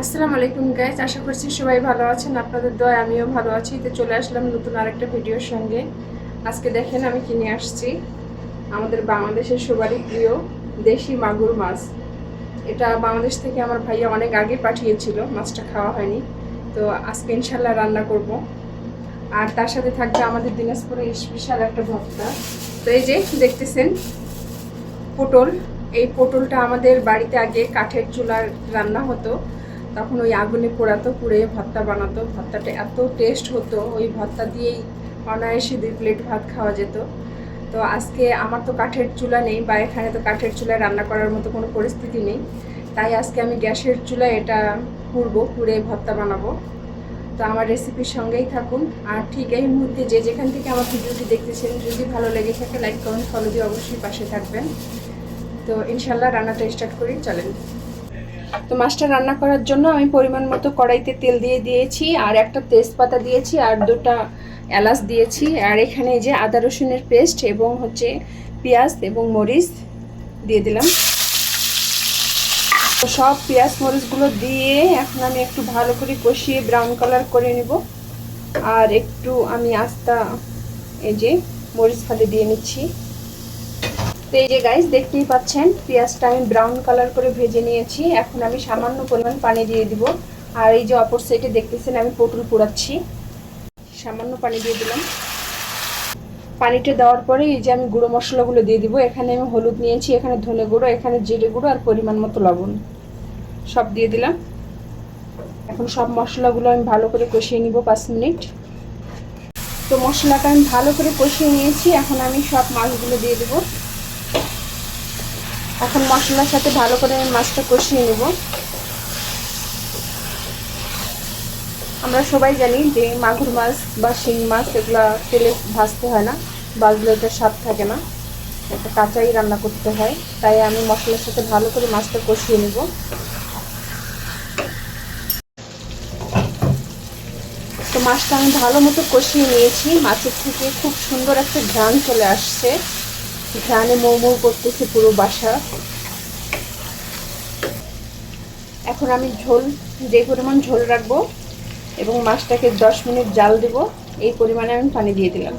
আসসালামু আলাইকুম গাইজ আশা করছি সবাই ভালো আছেন, আপনাদের দয় আমিও ভালো আছি। তো চলে আসলাম নতুন আরেকটা ভিডিওর সঙ্গে। আজকে দেখেন আমি কিনে আসছি। আমাদের বাংলাদেশের সবারই প্রিয় দেশি মাগুর মাছ। এটা বাংলাদেশ থেকে আমার ভাইয়া অনেক আগে পাঠিয়েছিল, মাছটা খাওয়া হয়নি। তো আজকে ইনশাল্লাহ রান্না করব। আর তার সাথে থাকবে আমাদের দিনাজপুরে স্পেশাল একটা ভর্তা। তো এই যে, দেখতেছেন, পটল। এই পটলটা আমাদের বাড়িতে আগে কাঠের চুলার রান্না হতো। তখন ওই আগুনে পোড়াতো, পুড়ে ভর্তা বানাতো। ভর্তাটা এত টেস্ট হতো, ওই ভর্তা দিয়েই অনায়াসে দুই প্লেট ভাত খাওয়া যেত। তো আজকে আমার তো কাঠের চুলা নেই বা এখানে তো কাঠের চুলায় রান্না করার মতো কোনো পরিস্থিতি নেই। তাই আজকে আমি গ্যাসের চুলায় এটা পুড়বো, পুড়ে ভর্তা বানাবো। তো আমার রেসিপির সঙ্গেই থাকুন। আর ঠিক এই মুহূর্তে যে যেখান থেকে আমার ভিডিওটি দেখতেছেন, যদি ভালো লেগে থাকে লাইক কমেন্ট ফলো দিয়ে অবশ্যই পাশে থাকবেন। তো ইনশাল্লাহ রান্নাটা স্টার্ট করি, চলেন। তো মাছটা রান্না করার জন্য আমি পরিমাণ মতো কড়াইতে তেল দিয়ে দিয়েছি, আর একটা তেজপাতা দিয়েছি, আর দুটা এলাচ দিয়েছি, আর এখানে যে আদা রসুনের পেস্ট এবং হচ্ছে পেঁয়াজ এবং মরিচ দিয়ে দিলাম। তো সব পেঁয়াজ, মরিচগুলো দিয়ে এখন আমি একটু ভালো করে কষিয়ে ব্রাউন কালার করে নিব। আর একটু আমি আস্তা এই যে মরিচ ফালে দিয়ে নিচ্ছি। তো এই যে গাইস দেখতেই পাচ্ছেন পেঁয়াজটা আমি ব্রাউন কালার করে ভেজে নিয়েছি। এখন আমি সামান্য পরিমাণ পানি দিয়ে দিব। আর এই যে অপর সাইডে দেখতেছেন, আমি পটল পোড়াচ্ছি। সামান্য পানি দিয়ে দিলাম। পানিটা দেওয়ার পরে এই যে আমি গুঁড়ো মশলাগুলো দিয়ে দিব। এখানে আমি হলুদ নিয়েছি, এখানে ধনে গুঁড়ো, এখানে জিরে গুঁড়ো আর পরিমাণ মতো লবণ। সব দিয়ে দিলাম। এখন সব মশলাগুলো আমি ভালো করে কষিয়ে নিব পাঁচ মিনিট। তো মশলাটা আমি ভালো করে কষিয়ে নিয়েছি। এখন আমি সব মাছগুলো দিয়ে দেবো। এখন মশলার সাথে ভালো করে আমি মাছটা কষিয়ে নেব। আমরা সবাই জানি যে মাগুর মাছ বা শিং মাছ এগুলো তেলে ভাজতে হয় না ভাজলে এটা স্বাদ থাকে না, এটা কাঁচাই রান্না করতে হয়, তাই আমি মশলার সাথে ভালো করে মাছটা কষিয়ে নেব। তো মাছটা আমি ভালো মতো কষিয়ে নিয়েছি, মাছের থেকে খুব সুন্দর একটা ঘ্রাণ চলে আসছে। ঘ্রাণে মৌ মৌ করতেছে পুরো বাসা। এখন আমি ঝোল, যে পরিমাণ ঝোল রাখব এবং মাছটাকে দশ মিনিট জাল দেব, এই পরিমাণে আমি পানি দিয়ে দিলাম।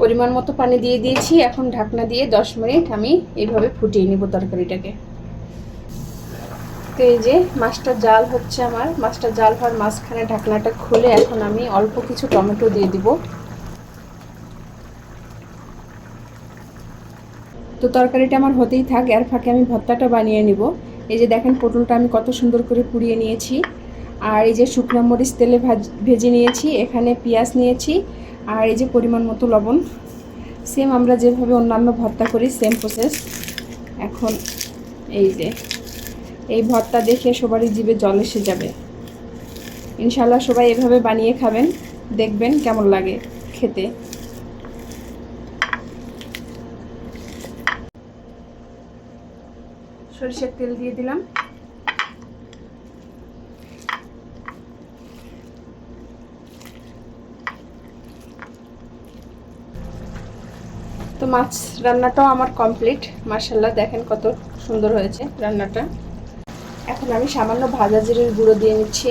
পরিমাণ মতো পানি দিয়ে দিয়েছি, এখন ঢাকনা দিয়ে দশ মিনিট আমি এইভাবে ফুটিয়ে নিব তরকারিটাকে। তো এই যে মাছটা জাল হচ্ছে আমার, মাছটা জাল হওয়ার মাঝখানে ঢাকনাটা খুলে এখন আমি অল্প কিছু টমেটো দিয়ে দিব। তো তরকারিটা আমার হতেই থাক, এর ফাঁকে আমি ভর্তাটা বানিয়ে নিব। এই যে দেখেন পটলটা আমি কত সুন্দর করে পুড়িয়ে নিয়েছি। আর এই যে শুকনো মরিচ তেলে ভেজে নিয়েছি, এখানে পেঁয়াজ নিয়েছি, আর এই যে পরিমাণ মতো লবণ। সেম আমরা যেভাবে অন্যান্য ভর্তা করি সেম প্রসেস এখন এই যে, এই ভর্তা দেখে সবারই জিভে জল এসে যাবে। ইনশাল্লাহ সবাই এভাবে বানিয়ে খাবেন, দেখবেন কেমন লাগে খেতে। সরিষার তেল দিয়ে দিলাম। তো মাছ রান্নাটাও আমার কমপ্লিট। মার্শাল্লাহ দেখেন কত সুন্দর হয়েছে রান্নাটা। এখন আমি সামান্য ভাজা জিরের গুঁড়ো দিয়ে নিচ্ছি।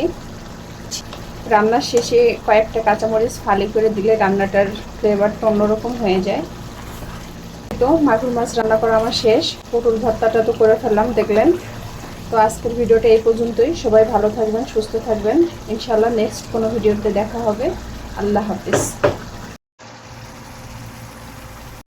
রান্নার শেষে কয়েকটা কাঁচামরিচ ফালি করে দিলে রান্নাটার ফ্লেভারটা অন্যরকম হয়ে যায়। তো মাগুর মাছ রান্না করা আমার শেষ। পটল ভর্তাটা তো করে ফেললাম, দেখলেন। তো আজকের ভিডিওটা এই পর্যন্তই। সবাই ভালো থাকবেন, সুস্থ থাকবেন। ইনশাল্লাহ নেক্সট কোনো ভিডিওতে দেখা হবে। আল্লাহ হাফিজ।